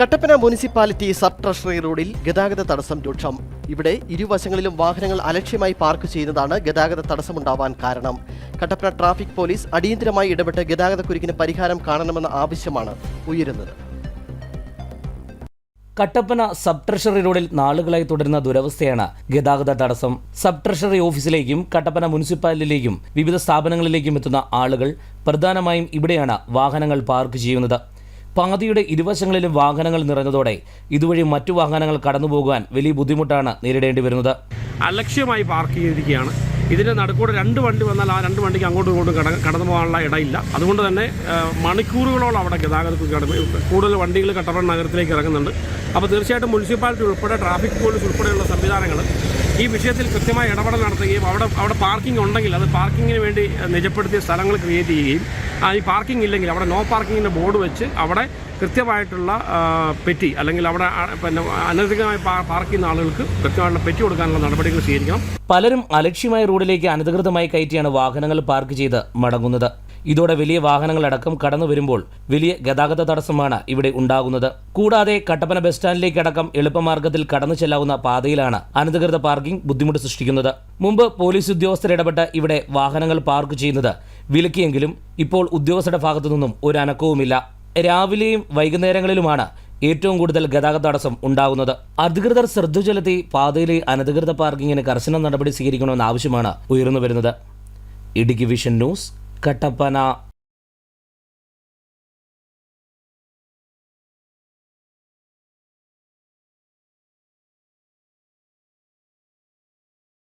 Kattappana municipality sub treasury റോഡിൽ ഗതാഗത തടസ്സം രൂക്ഷം. ഇവിടെ ഇരുവശങ്ങളിലും വാഹനങ്ങൾ അലക്ഷ്യമായി പാർക്ക് ചെയ്യുന്നതാണ് ഗതാഗത തടസ്സമുണ്ടാവാൻ കാരണം. കട്ടപ്പന ട്രാഫിക് പോലീസ് അടിയന്തരമായി ഇടപെട്ട് ഗതാഗത കുരുക്കിന് പരിഹാരം കാണണമെന്ന ആവശ്യമാണ് ഉയരുന്നത്. കട്ടപ്പന സബ് ട്രഷറി റോഡിൽ നാളുകളായി തുടരുന്ന ദുരവസ്ഥയാണ് ഗതാഗത തടസ്സം. സബ് ട്രഷറി ഓഫീസിലേക്കും കട്ടപ്പന മുനിസിപ്പാലിറ്റിയിലേക്കും വിവിധ സ്ഥാപനങ്ങളിലേക്കും എത്തുന്ന ആളുകൾ പ്രധാനമായും ഇവിടെയാണ് വാഹനങ്ങൾ പാർക്ക് ചെയ്യുന്നത്. പാതയുടെ ഇരുവശങ്ങളിലും വാഹനങ്ങൾ നിറഞ്ഞതോടെ ഇതുവഴി മറ്റു വാഹനങ്ങൾ കടന്നുപോകാൻ വലിയ ബുദ്ധിമുട്ടാണ് നേരിടേണ്ടി വരുന്നത്. അലക്ഷ്യമായി പാർക്ക് ചെയ്തിരിക്കുകയാണ്. ഇതിന്റെ നടുക്കൂടെ രണ്ട് വണ്ടി വന്നാൽ ആ രണ്ട് വണ്ടിക്ക് അങ്ങോട്ടും ഇങ്ങോട്ടും കട കടന്നു പോകാനുള്ള ഇടയില്ല. അതുകൊണ്ട് തന്നെ മണിക്കൂറുകളോളം അവിടെ ഗതാഗതത്തിൽ കടന്നു കൂടുതൽ വണ്ടികൾ കട്ടപ്പന നഗരത്തിലേക്ക് ഇറങ്ങുന്നുണ്ട്. അപ്പോൾ തീർച്ചയായിട്ടും മുനിസിപ്പാലിറ്റി ഉൾപ്പെടെ ട്രാഫിക് പോലീസ് ഉൾപ്പെടെയുള്ള സംവിധാനങ്ങൾ ഈ വിഷയത്തിൽ കൃത്യമായ ഇടപെടൽ നടത്തുകയും അവിടെ അവിടെ പാർക്കിംഗ് ഉണ്ടെങ്കിൽ അത് പാർക്കിങ്ങിന് വേണ്ടി നിജപ്പെടുത്തിയ സ്ഥലങ്ങൾ ക്രിയേറ്റ് ചെയ്യുകയും ഈ പാർക്കിംഗ് ഇല്ലെങ്കിൽ അവിടെ നോ പാർക്കിങ്ങിന്റെ ബോർഡ് വെച്ച് അവിടെ കൃത്യമായിട്ടുള്ള പെറ്റി അല്ലെങ്കിൽ അവിടെ പിന്നെ അനധികൃതമായി പാർക്ക് ചെയ്യുന്ന ആളുകൾക്ക് കൃത്യമായിട്ടുള്ള പെറ്റി കൊടുക്കാനുള്ള നടപടികൾ സ്വീകരിക്കണം. പലരും അലക്ഷ്യമായ റോഡിലേക്ക് അനധികൃതമായി കയറ്റിയാണ് വാഹനങ്ങൾ പാർക്ക് ചെയ്ത് മടങ്ങുന്നത്. ഇതോടെ വലിയ വാഹനങ്ങളടക്കം കടന്നു വരുമ്പോൾ വലിയ ഗതാഗത തടസ്സമാണ് ഇവിടെ ഉണ്ടാകുന്നത്. കൂടാതെ കട്ടപ്പന ബസ് സ്റ്റാൻഡിലേക്കടക്കം എളുപ്പമാർഗത്തിൽ കടന്നു ചെല്ലാവുന്ന പാതയിലാണ് അനധികൃത പാർക്കിംഗ് ബുദ്ധിമുട്ട് സൃഷ്ടിക്കുന്നത്. മുമ്പ് പോലീസ് ഉദ്യോഗസ്ഥർ ഇടപെട്ട് ഇവിടെ വാഹനങ്ങൾ പാർക്ക് ചെയ്യുന്നത് വിലക്കിയെങ്കിലും ഇപ്പോൾ ഉദ്യോഗസ്ഥരുടെ ഭാഗത്തു നിന്നും ഒരു അനക്കവുമില്ല. രാവിലെയും വൈകുന്നേരങ്ങളിലുമാണ് ഏറ്റവും കൂടുതൽ ഗതാഗത തടസ്സം ഉണ്ടാകുന്നത്. അധികൃതർ ശ്രദ്ധ ചെലുത്തി പാതയിലെ അനധികൃത പാർക്കിങ്ങിന് കർശന നടപടി സ്വീകരിക്കണമെന്ന ആവശ്യമാണ് ഉയർന്നു വരുന്നത്. Idukki vision news Kattappana